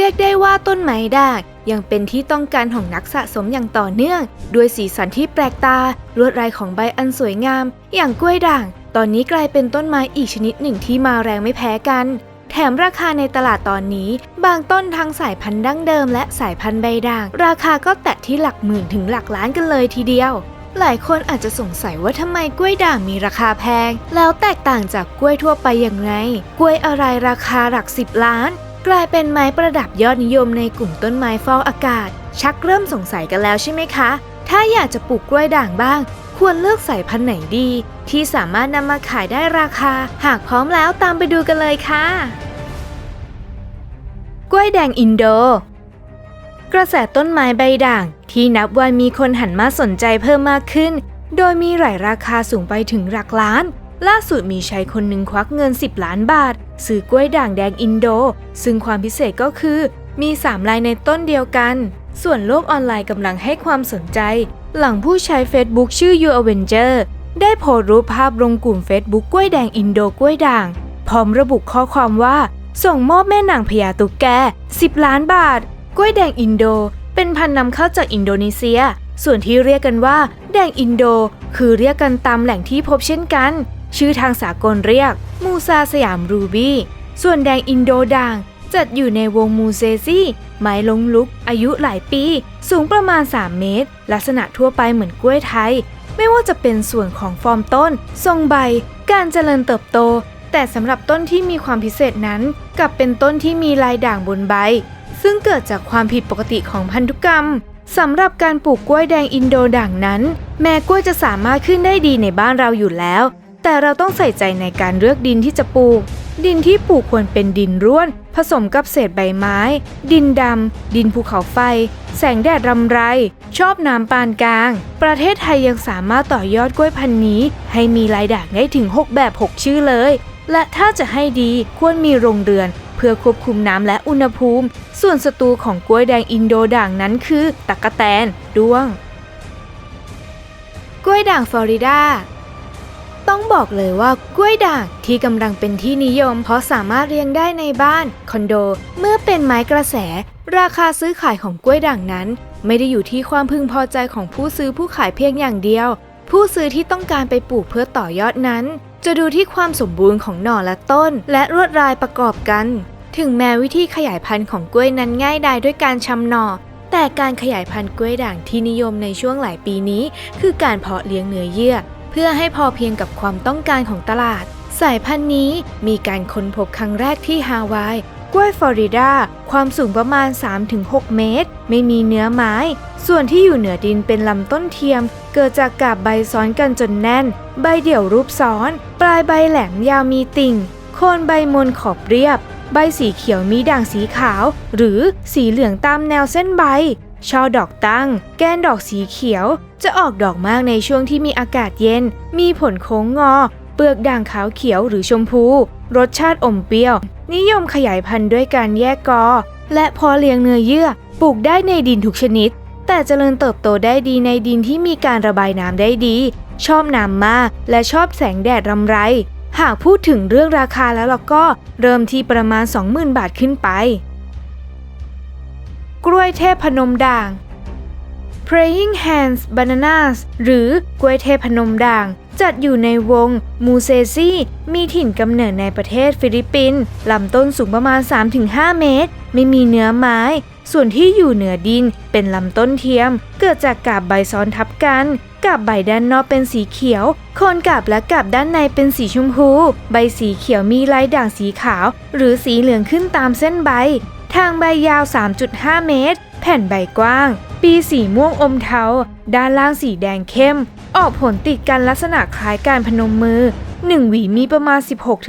เรียกได้ว่าต้นไม้ด่างยังเป็นที่ต้องการของนักสะสมอย่างต่อเนื่อง ด้วยสีสันที่แปลกตา ลวดลายของใบอันสวยงาม อย่างกล้วยด่าง ตอนนี้กลายเป็นต้นไม้อีกชนิดหนึ่งที่มาแรงไม่แพ้กัน แถมราคาในตลาดตอนนี้ บางต้นทั้งสายพันธุ์ดั้งเดิมและสายพันธุ์ใบด่าง ราคาก็แตะที่หลักหมื่นถึงหลักล้านกันเลยทีเดียว หลายคนอาจจะสงสัยว่าทำไมกล้วยด่างมีราคาแพง แล้วแตกต่างจากกล้วยทั่วไปอย่างไร กล้วยอะไรราคาหลักสิบล้าน กลายเป็นไม้ประดับยอดนิยมในกลุ่มต้นไม้ฟอกอากาศ ชักเริ่มสงสัยกันแล้วใช่ไหมคะ ถ้าอยากจะปลูกกล้วยด่างบ้าง ควรเลือกสายพันธุ์ไหนดี ที่สามารถนำมาขายได้ราคา หากพร้อมแล้วตามไปดูกันเลยค่ะ กล้วยแดงอินโด กระแสต้นไม้ใบด่าง ที่นับวันมีคนหันมาสนใจเพิ่มมากขึ้น โดยมีหลายราคาสูงไปถึงหลักล้าน ล่าสุดมีชายคนหนึ่งควักเงิน 10 ล้านบาท ซื้อกล้วยด่างแดงอินโด ซึ่งความพิเศษก็คือ มี 3 ลายในต้นเดียวกัน ส่วนโลกออนไลน์กำลังให้ความสนใจ หลังผู้ใช้ Facebook ชื่อ You Avenger ได้โพสต์รูปภาพลงกลุ่ม Facebook กล้วยแดงอินโดกล้วยด่าง พร้อมระบุข้อความว่า ส่งมอบแม่นางพญาตุกแก 10 ล้านบาท กล้วยแดงอินโด เป็นพันธุ์นำเข้าจากอินโดนีเซีย ส่วนที่เรียกกันว่า แดงอินโด คือเรียกกันตามแหล่งที่พบเช่นกัน ชื่อทางสากลเรียกมูซาสยามรูบี้ ส่วนแดงอินโดด่างจัดอยู่ในวงมูเซซี่ ไม้ลงลุก อายุหลายปี สูงประมาณ 3 เมตร ลักษณะทั่วไปเหมือนกล้วยไทย ไม่ว่าจะเป็นส่วนของฟอร์มต้น ทรงใบ การเจริญเติบโต แต่สำหรับต้นที่มีความพิเศษนั้น กลับเป็นต้นที่มีลายด่างบนใบ ซึ่งเกิดจากความผิดปกติของพันธุกรรมสำหรับการปลูกกล้วยแดงอินโดด่างนั้น แม้กล้วยจะสามารถขึ้นได้ดีในบ้านเราอยู่แล้ว แต่เราต้องใส่ใจในการเลือกดินที่จะปลูก ดินที่ปลูกควรเป็นดินร่วน ผสมกับเศษใบไม้ ดินดำ ดินภูเขาไฟ แสงแดดรำไร ชอบน้ำปานกลาง ประเทศไทยยังสามารถต่อยอดกล้วยพันธุ์นี้ ให้มีลายด่างได้ถึง 6 แบบ 6 ชื่อเลย และถ้าจะให้ดีควรมีโรงเรือนเพื่อควบคุมน้ำและอุณหภูมิ ส่วนศัตรูของกล้วยแดงอินโดด่างนั้นคือตักกะแตนด้วง กล้วยด่างฟลอริดา ต้องบอกเลยว่ากล้วยด่างที่กำลังเป็นที่นิยม เพราะสามารถเลี้ยงได้ในบ้าน คอนโด เมื่อเป็นไม้กระแส ราคาซื้อขายของกล้วยด่างนั้น ไม่ได้อยู่ที่ความพึงพอใจของผู้ซื้อผู้ขายเพียงอย่างเดียว ผู้ซื้อที่ต้องการไปปลูกเพื่อต่อยอดนั้น จะดูที่ความสมบูรณ์ของหน่อและต้น และลวดลายประกอบกัน ถึงแม้วิธีขยายพันธุ์ของกล้วยนั้นง่ายดายด้วยการชำหน่อแต่การขยายพันธุ์กล้วยด่างที่นิยมในช่วงหลายปีนี้ คือการเพาะเลี้ยงเนื้อเยื่อ พื่อให้พอเพียงกับความต้องการของตลาด สายพันธุ์นี้มีการค้นพบครั้งแรกที่ฮาวายกล้วยฟลอริดา ความสูงประมาณ 3-6 เมตร ไม่มีเนื้อไม้ ส่วนที่อยู่เหนือดินเป็นลำต้นเทียม เกิดจากกาบใบซ้อนกันจนแน่น ใบเดี่ยวรูปซ้อน ปลายใบแหลมยาวมีติ่ง โคนใบมนขอบเรียบ ใบสีเขียวมีด่างสีขาว หรือสีเหลืองตามแนวเส้นใบ ช่อดอกตั้ง แกนดอกสีเขียว จะออกดอกมากในช่วงที่มีอากาศเย็น มีผลโค้งงอ เปลือกด่างขาวเขียวหรือชมพู รสชาติอมเปรี้ยว นิยมขยายพันธุ์ด้วยการแยกกอ และพอเลี้ยงเนื้อเยื่อ ปลูกได้ในดินทุกชนิด แต่เจริญเติบโตได้ดีในดินที่มีการระบายน้ำได้ดี ชอบน้ำมาก และชอบแสงแดดรำไร หากพูดถึงเรื่องราคาแล้วเราก็ เริ่มที่ประมาณ 20,000 บาทขึ้นไป กล้วยเทพพนมด่าง Praying Hands Bananas หรือกล้วยเทพนมด่าง จัดอยู่ในวงมูเซซี่มีถิ่นกำเนิดในประเทศฟิลิปปินส์ลำต้นสูงประมาณ 3-5 เมตร ไม่มีเนื้อไม้ ส่วนที่อยู่เหนือดินเป็นลำต้นเทียม เกิดจากกาบใบซ้อนทับกัน กาบใบด้านนอกเป็นสีเขียว โคนกาบและกาบด้านในเป็นสีชมพู ใบสีเขียวมีลายด่างสีขาว หรือสีเหลืองขึ้นตามเส้นใบ ทางใบยาว 3.5 เมตร แผ่นใบกว้าง ปีสีม่วงอมเทา ด้านล่างสีแดงเข้ม ออกผลติดกันลักษณะคล้ายการพนมมือ 1 หวีมีประมาณ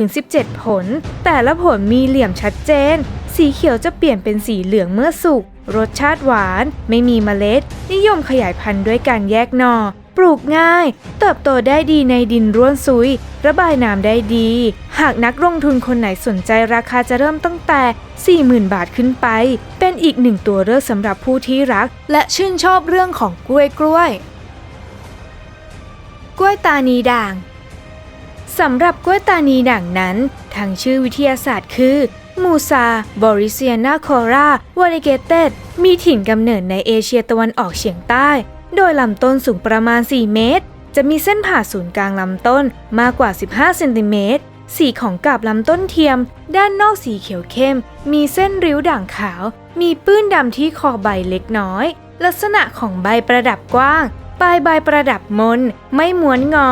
16-17 ผล แต่ละผลมีเหลี่ยมชัดเจน สีเขียวจะเปลี่ยนเป็นสีเหลืองเมื่อสุก รสชาติหวาน ไม่มีเมล็ด นิยมขยายพันธุ์ด้วยการแยกหนอ่อ ปลูกง่าย เติบโตได้ดีในดินร่วนซุย ระบายน้ำได้ดี หากนักลงทุนคนไหนสนใจราคาจะเริ่มตั้งแต่ 40,000 บาทขึ้นไป เป็นอีกหนึ่งตัวเลือกสำหรับผู้ที่รัก และชื่นชอบเรื่องของกล้วยกล้วย กล้วยตานีด่างสำหรับกล้วยตานีด่างนั้น ทางชื่อวิทยาศาสตร์คือมูซา บอริเซียนาคอราวาริเกเตดมีถิ่นกำเนิดในเอเชียตะวันออกเฉียงใต้ โดยลำต้นสูงประมาณ 4 เมตร จะมีเส้นผ่าศูนย์กลางลำต้นมากกว่า 15 เซนติเมตร สีของกาบลำต้นเทียม ด้านนอกสีเขียวเข้ม มีเส้นริ้วด่างขาว มีปื้นดำที่คอใบเล็กน้อย ลักษณะของใบประดับกว้าง ปลายใบประดับมน ไม่ม้วนงอ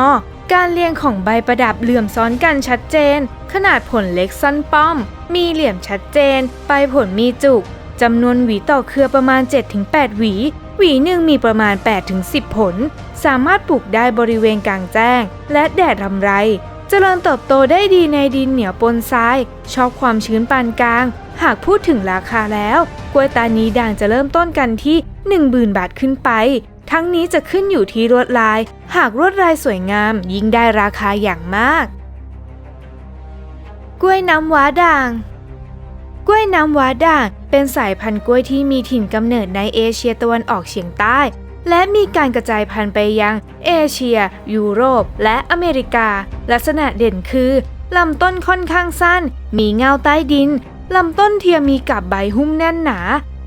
การเรียงของใบประดับเหลื่อมซ้อนกันชัดเจน ขนาดผลเล็กสั้นป้อม มีเหลี่ยมชัดเจน ปลายผลมีจุกจำนวนหวีต่อเครือประมาณ 7-8 หวี หวีหนึ่งมีประมาณ 8-10 ผล สามารถปลูกได้บริเวณกลางแจ้ง และแดดรำไร เจริญเติบโตได้ดีในดินเหนียวปนทราย ชอบความชื้นปานกลาง หากพูดถึงราคาแล้ว กล้วยตานีด่างจะเริ่มต้นกันที่ 10,000 บาทขึ้นไป ทั้งนี้จะขึ้นอยู่ที่ลวดลาย หากลวดลายสวยงาม ยิ่งได้ราคาอย่างมาก กล้วยน้ำว้าด่าง กล้วยน้ำว้าด่างเป็นสายพันธุ์กล้วยที่มีถิ่นกำเนิดในเอเชียตะวันออกเฉียงใต้ และมีการกระจายพันธุ์ไปยังเอเชีย ยุโรป และอเมริกา ลักษณะเด่นคือลำต้นค่อนข้างสั้น มีเงาใต้ดินลำต้นเทียมมีกับใบหุ้มแน่นหนา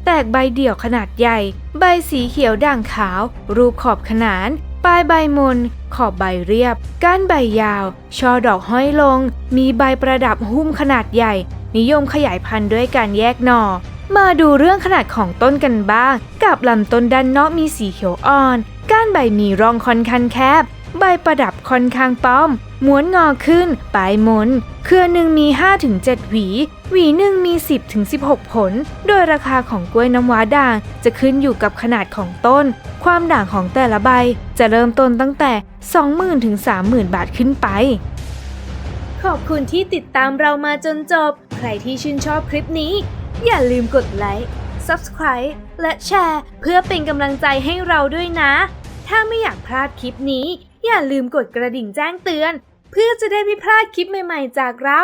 แตกใบเดี่ยวขนาดใหญ่ ใบสีเขียวด่างขาว รูปขอบขนาน ปลายใบมน ขอบใบเรียบ ก้านใบยาว ช่อดอกห้อยลง มีใบประดับหุ้มขนาดใหญ่ นิยมขยายพันธุ์ด้วยการแยกหน่อ มาดูเรื่องขนาดของต้นกันบ้าง กับลำต้นด้านนอกมีสีเขียวอ่อน ก้านใบมีร่องค่อนข้างแคบ ใบประดับค่อนข้างป้อม ม้วนงอขึ้น ปลายมน เครือหนึ่งมี 5-7 หวี หวีหนึ่งมี 10-16 ผล โดยราคาของกล้วยน้ำว้าด่างจะขึ้นอยู่กับขนาดของต้น ความด่างของแต่ละใบจะเริ่มต้นตั้งแต่ 20,000ถึง30,000 บาทขึ้นไป ขอบคุณที่ติดตามเรามาจนจบ รที่ชื่นชอบคลิปนี้ อย่าลืมกดไลค์ Subscribe และแชร์เพื่อเป็นกำลังใจให้เราด้วยนะ ถ้าไม่อยากพลาดคลิปนี้ อย่าลืมกดกระดิ่งแจ้งเตือน เพื่อจะได้ไม่พลาดคลิปใหม่ๆจากเรา